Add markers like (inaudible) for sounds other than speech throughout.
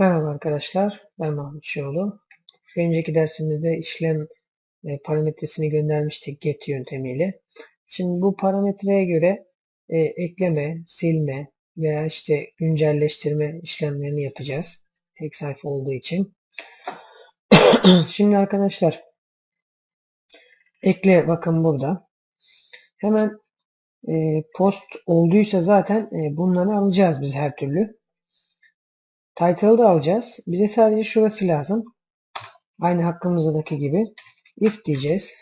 Merhaba arkadaşlar, ben Mahmut Şoğlu. Bir önceki dersimizde işlem e, parametresini göndermiştik get yöntemiyle. Şimdi bu parametreye göre e, ekleme, silme veya işte güncelleştirme işlemlerini yapacağız. Tek sayfa olduğu için. (clears throat) Şimdi arkadaşlar ekle bakın burada. Hemen e, post olduysa zaten e, bunları alacağız biz her türlü. Title'ı da alacağız. Bize sadece şurası lazım. Aynı hakkımızdaki gibi. If diyeceğiz.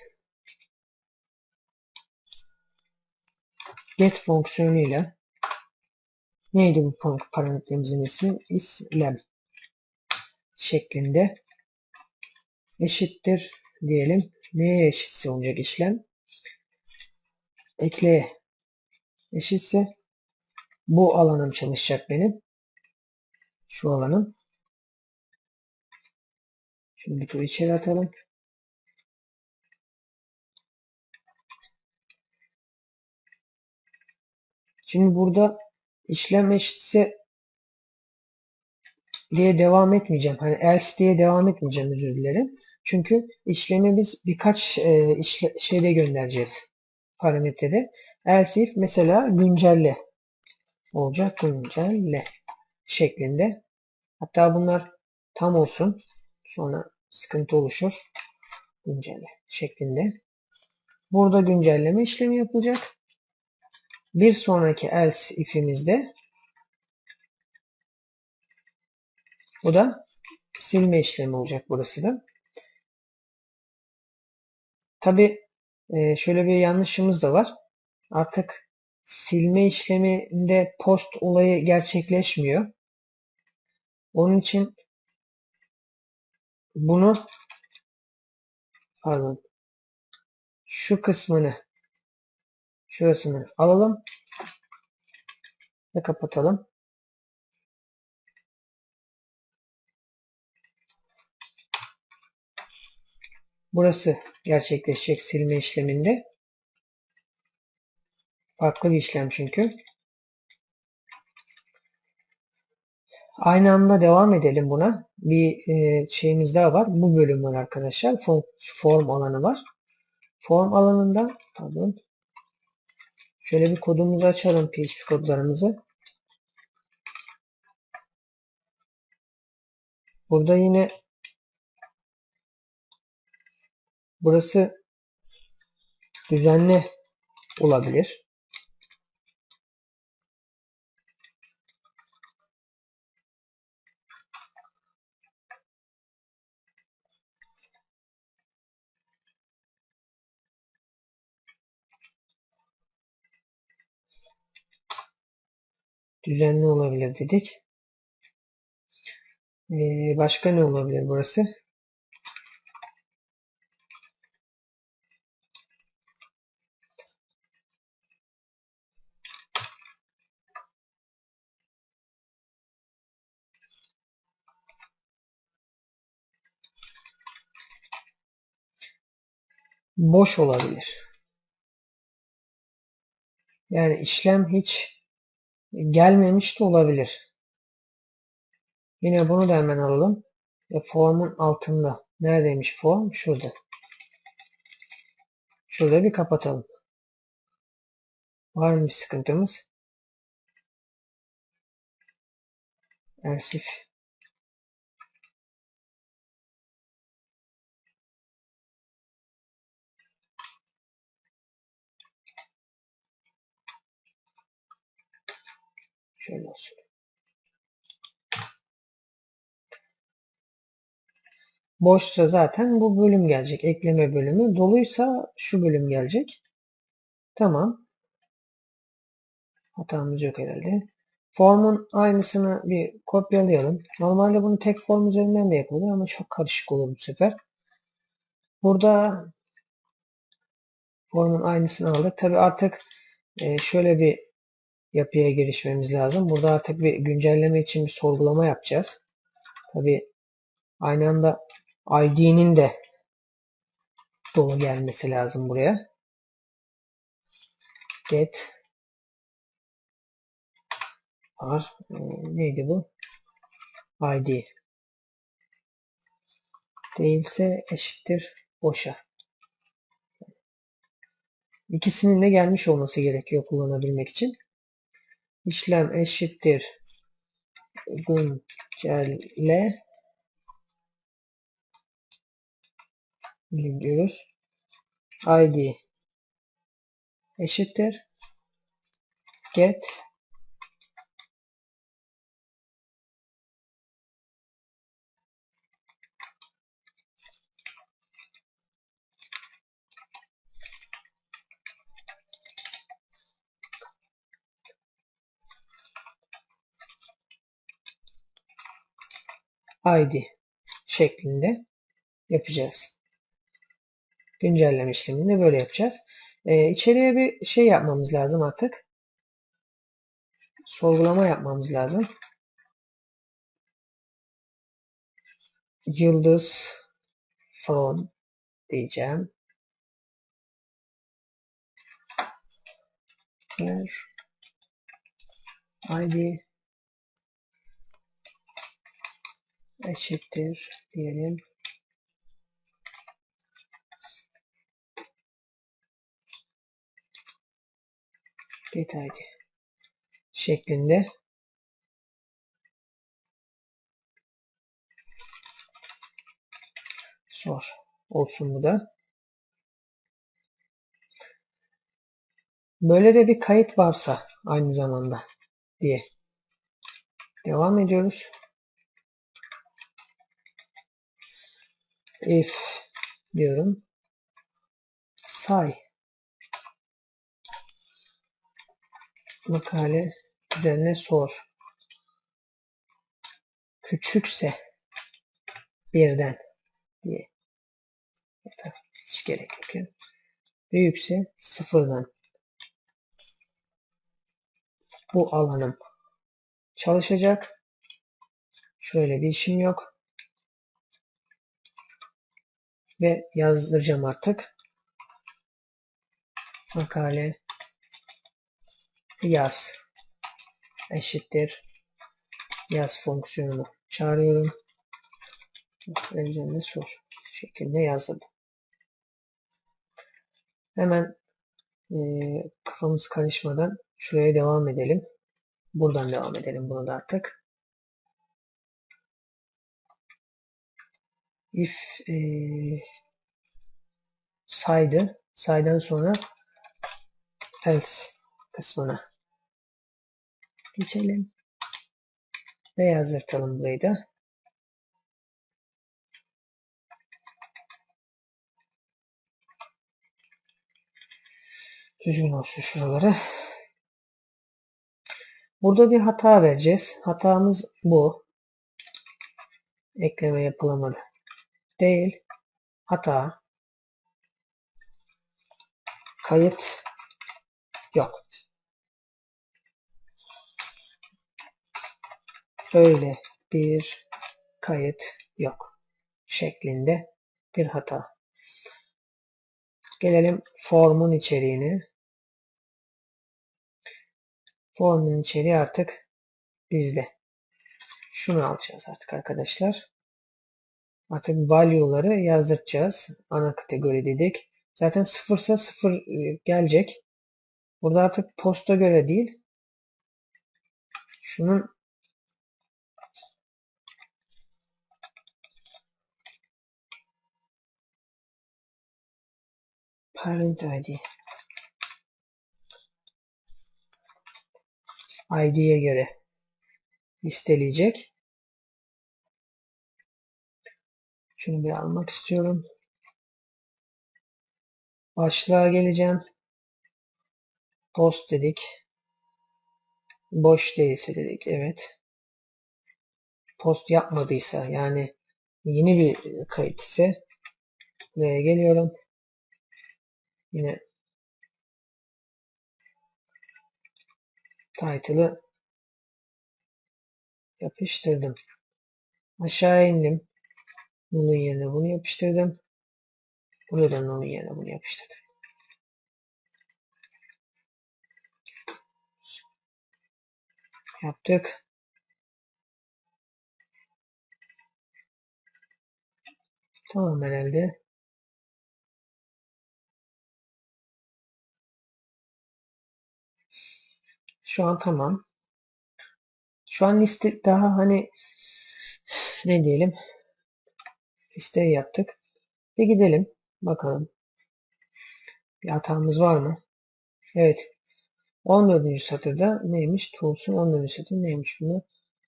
Get fonksiyonuyla neydi bu parametremizin ismi? İslem şeklinde eşittir diyelim. Neye eşitse olacak işlem? Ekleye eşitse bu alanım çalışacak benim. Şu alanın. Şimdi bir tur içeri atalım. Şimdi burada işlem eşitse diye devam etmeyeceğim. Hani else diye devam etmeyeceğim özür dilerim. Çünkü işlemi biz birkaç e, işle, şeyde göndereceğiz. Parametrede. Else if mesela güncelle olacak. Güncelle şeklinde. Hatta bunlar tam olsun. Sonra sıkıntı oluşur. Güncelle şeklinde. Burada güncelleme işlemi yapılacak. Bir sonraki else if'imizde bu da silme işlemi olacak burası da. Tabi e, şöyle bir yanlışımız da var. Artık silme işleminde post olayı gerçekleşmiyor. Onun için bunu pardon şu kısmını şurasını alalım ve kapatalım. Burası gerçekleşecek silme işleminde. Farklı bir işlem çünkü. Aynı anda devam edelim buna. Bir e, şeyimiz daha var. Bu bölüm var arkadaşlar. Form, form alanı var. Form alanında pardon şöyle bir kodumuzu açalım PHP kodlarımızı. Burada yine burası düzenli olabilir. Düzenli olabilir dedik. Ee, başka ne olabilir burası? Boş olabilir. Yani işlem hiç gelmemiş de olabilir. Yine bunu da hemen alalım. Ve formun altında. Neredeymiş form? Şurada. Şurada bir kapatalım. Var mı bir sıkıntımız? Ersif. Şöyle olsun. Boşsa zaten bu bölüm gelecek. Ekleme bölümü. Doluysa şu bölüm gelecek. Tamam. Hatamız yok herhalde. Formun aynısını bir kopyalayalım. Normalde bunu tek form üzerinden de yapılır ama çok karışık olur bu sefer. Burada formun aynısını aldık. Tabi artık e, şöyle bir yapıya girişmemiz lazım. Burada artık bir güncelleme için bir sorgulama yapacağız. Tabi aynı anda ID'nin de dolu gelmesi lazım buraya. Get var. Ee, neydi bu? id değilse eşittir boşa. İkisinin de gelmiş olması gerekiyor kullanabilmek için. İşlem eşittir. Güncelle diyoruz. id eşittir. Get id şeklinde yapacağız. Güncelleme işlemini böyle yapacağız. Ee, içeriye bir şey yapmamız lazım artık. Sorgulama yapmamız lazım. Yıldız from diyeceğim. Here id eşittir diyelim. id şeklinde sor olsun bu da. Böyle de bir kayıt varsa aynı zamanda diye devam ediyoruz. İf diyorum. Say. Makale üzerine sor. Küçükse birden diye. Hiç gerek yok büyükse sıfırdan. Bu alanım çalışacak. Şöyle bir işim yok ve yazdıracağım artık. Makale yaz eşittir yaz fonksiyonunu çağırıyorum. Üzerinde sor şeklinde yazdım. Hemen e, kafamız karışmadan şuraya devam edelim. Buradan devam edelim bunu da artık. İf e, saydı. Saydan sonra else kısmına geçelim. Ve yazdırtalım burayı da. Düzgün olsun şuraları. Burada bir hata vereceğiz. Hatamız bu. Ekleme yapılamadı değil hata kayıt yok. Öyle bir kayıt yok şeklinde bir hata. Gelelim formun içeriğine. Formun içeriği artık bizde. Şunu alacağız artık arkadaşlar. Artık value'ları yazdıracağız. Ana kategori dedik. Zaten sıfırsa sıfır e, gelecek. Burada artık posta göre değil. Şunun parent id id'ye göre listeleyecek. Şunu bir almak istiyorum. Başlığa geleceğim. Post dedik. Boş değilse dedik. Evet. Post yapmadıysa yani yeni bir kayıt ise buraya geliyorum. Yine title'ı yapıştırdım. Aşağı indim. Bunun yerine bunu yapıştırdım. Buraya da onun yerine bunu yapıştırdım. Yaptık. Tamam herhalde. Şu an tamam. Şu an liste daha hani ne diyelim listeyi yaptık. Bir gidelim bakalım. Bir hatamız var mı? Evet. 14. satırda neymiş? Tools'un 14. satır neymiş bunu?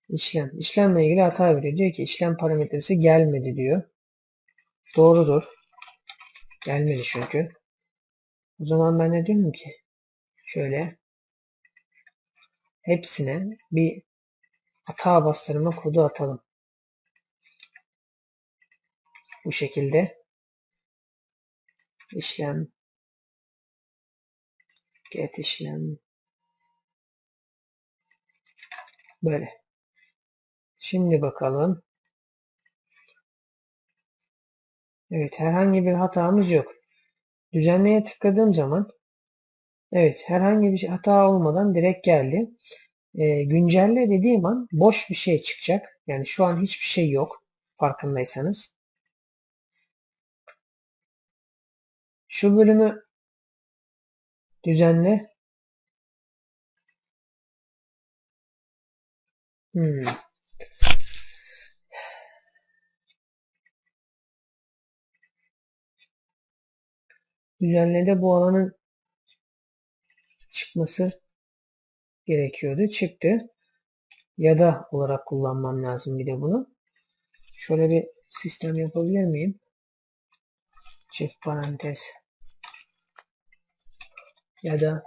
İşlem. İşlemle ilgili hata veriyor. Diyor ki işlem parametresi gelmedi diyor. Doğrudur. Gelmedi çünkü. O zaman ben ne diyorum ki? Şöyle hepsine bir hata bastırma kodu atalım. Bu şekilde işlem get işlem böyle. Şimdi bakalım. Evet herhangi bir hatamız yok. Düzenleye tıkladığım zaman evet herhangi bir hata olmadan direkt geldi. E, güncelle dediğim an boş bir şey çıkacak. Yani şu an hiçbir şey yok farkındaysanız. Şu bölümü düzenle. Hmm. Düzenlede bu alanın çıkması gerekiyordu. Çıktı. Ya da olarak kullanmam lazım bir de bunu. Şöyle bir sistem yapabilir miyim? Çift parantez ya da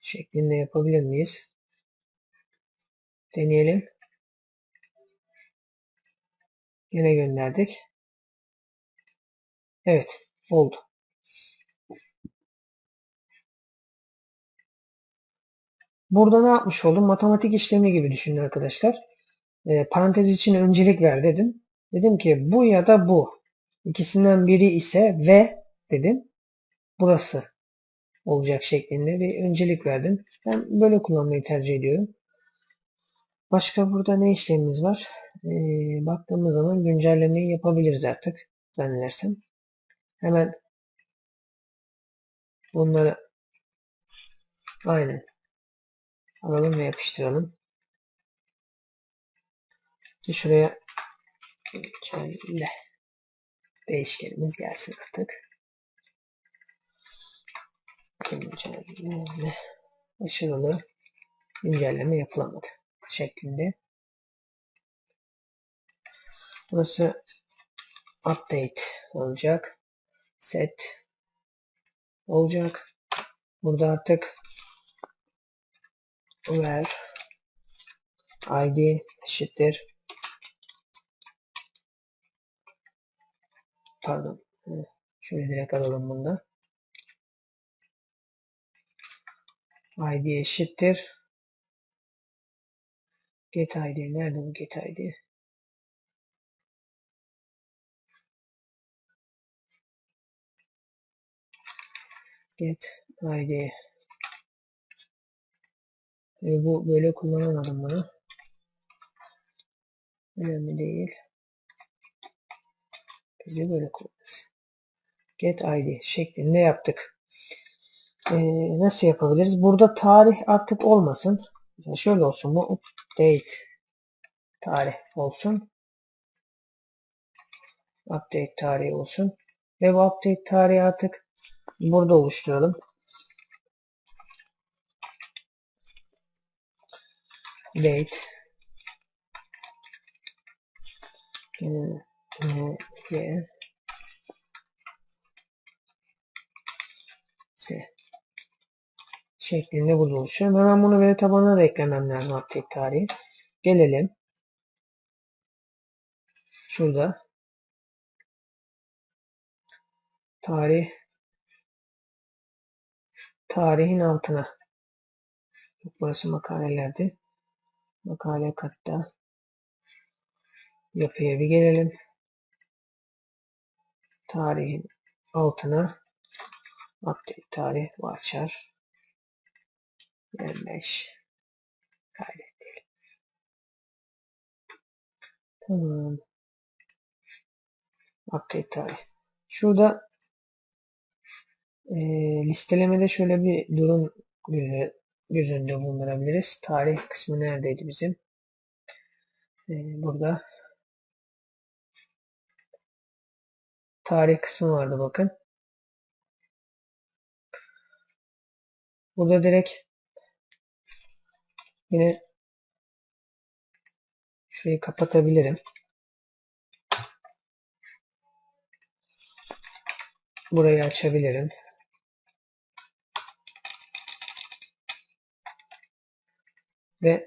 şeklinde yapabilir miyiz? Deneyelim. Yine gönderdik. Evet. Oldu. Burada ne yapmış oldum? Matematik işlemi gibi düşünün arkadaşlar. E, parantez için öncelik ver dedim. Dedim ki bu ya da bu. İkisinden biri ise ve dedim. Burası olacak şeklinde bir öncelik verdim. Ben böyle kullanmayı tercih ediyorum. Başka burada ne işlemimiz var? Ee, baktığımız zaman güncellemeyi yapabiliriz artık zannedersem. Hemen bunları aynen alalım ve yapıştıralım. Bir şuraya güncelle değişkenimiz gelsin artık. Aşırılı güncelleme yapılamadı şeklinde. Burası update olacak. Set olacak. Burada artık where id eşittir. Pardon. Şöyle direkt alalım bunda id eşittir. Get id nerede bu get id get id ve bu böyle kullanamadım bunu. Önemli değil. Bizi böyle kullanırız get id şeklinde yaptık. Ee, nasıl yapabiliriz? Burada tarih artık olmasın. Mesela şöyle olsun bu update tarih olsun. Update tarihi olsun. Ve bu update tarihi artık burada oluşturalım date g s şeklinde oluşuyor. Hemen bunu veri tabanına da eklemem lazım update tarihi. Gelelim. Şurada tarih tarihin altına burası makalelerdi. Makale katta yapıya bir gelelim. Tarihin altına Update tarih varchar 25 kaydettik. Tamam. Update tarih. Şurada e, listelemede şöyle bir durum göz, göz önünde bulundurabiliriz. Tarih kısmı neredeydi bizim? E, burada tarih kısmı vardı bakın. Burada direkt yine şurayı kapatabilirim. Burayı açabilirim. Ve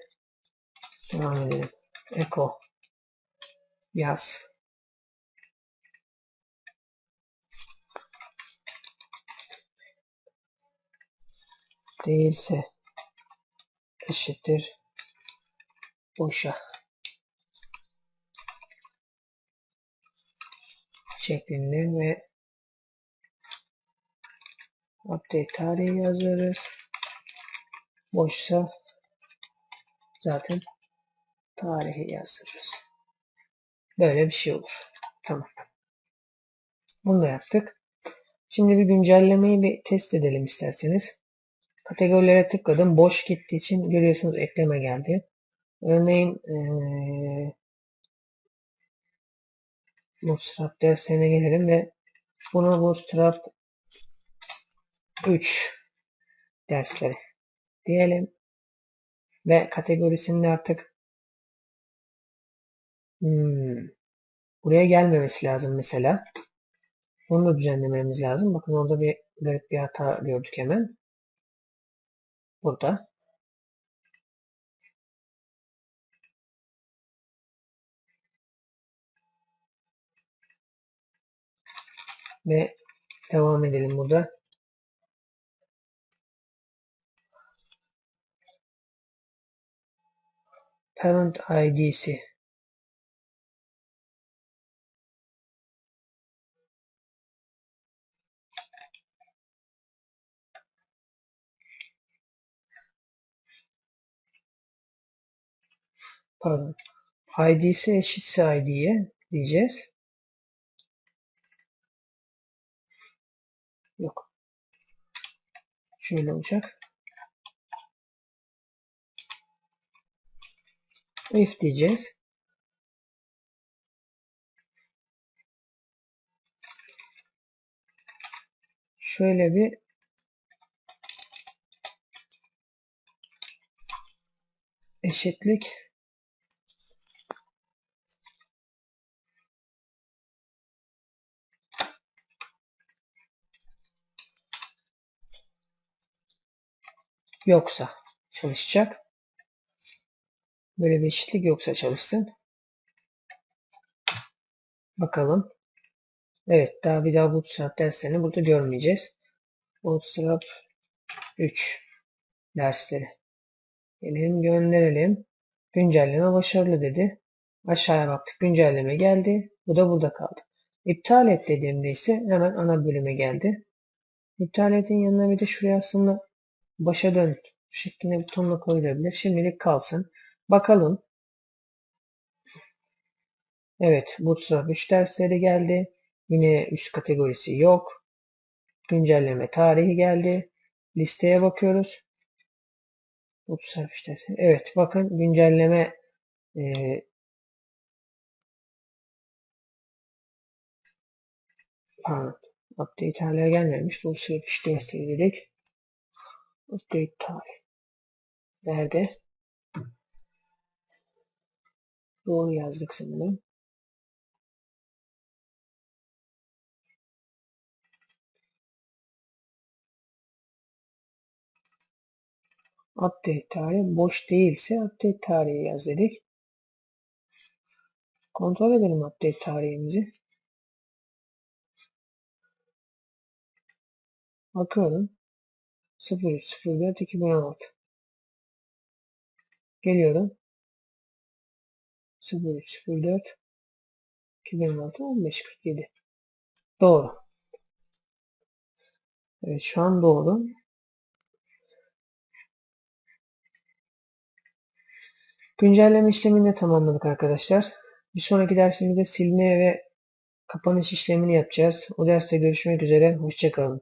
devam edelim. Echo yaz. değilse eşittir boşa şeklinde ve update tarihi yazarız. Boşsa zaten tarihi yazdırırız. Böyle bir şey olur. Tamam. Bunu da yaptık. Şimdi bir güncellemeyi bir test edelim isterseniz. Kategorilere tıkladım. Boş gittiği için görüyorsunuz ekleme geldi. Örneğin ee, Bootstrap derslerine gelelim ve bunu Bootstrap 3 dersleri diyelim. Ve kategorisinde artık hmm, buraya gelmemesi lazım mesela. Onu da düzenlememiz lazım. Bakın orada bir garip bir hata gördük hemen. Burada. Ve devam edelim burada. Parent ID'si pardon id'si eşitse id'ye diyeceğiz. Yok. Şöyle olacak. If diyeceğiz. Şöyle bir eşitlik yoksa çalışacak. Böyle bir eşitlik yoksa çalışsın. Bakalım. Evet daha bir daha Bootstrap derslerini burada görmeyeceğiz. Bootstrap 3 dersleri. Gelelim gönderelim. Güncelleme başarılı dedi. Aşağıya baktık. Güncelleme geldi. Bu da burada kaldı. İptal et dediğimde ise hemen ana bölüme geldi. İptal etin yanına bir de şuraya aslında başa dön şeklinde butonla koyulabilir. Şimdilik kalsın. Bakalım. Evet. Bootstrap 3 dersleri geldi. Yine üst kategorisi yok. Güncelleme tarihi geldi. Listeye bakıyoruz. Bootstrap 3 dersleri. Evet. Bakın güncelleme e, pardon. Update hala gelmemiş. Bootstrap 3 dersleri dedik. Update tarih. Nerede? Doğru yazdık sanırım. Update tarihi boş değilse update tarihi yaz dedik. Kontrol edelim update tarihimizi. Bakıyorum. 0304 2016 Geliyorum. 0304 2016 1547 Doğru. Evet şu an doğru. Güncelleme işlemini de tamamladık arkadaşlar. Bir sonraki dersimizde silme ve kapanış işlemini yapacağız. O derste görüşmek üzere. Hoşçakalın.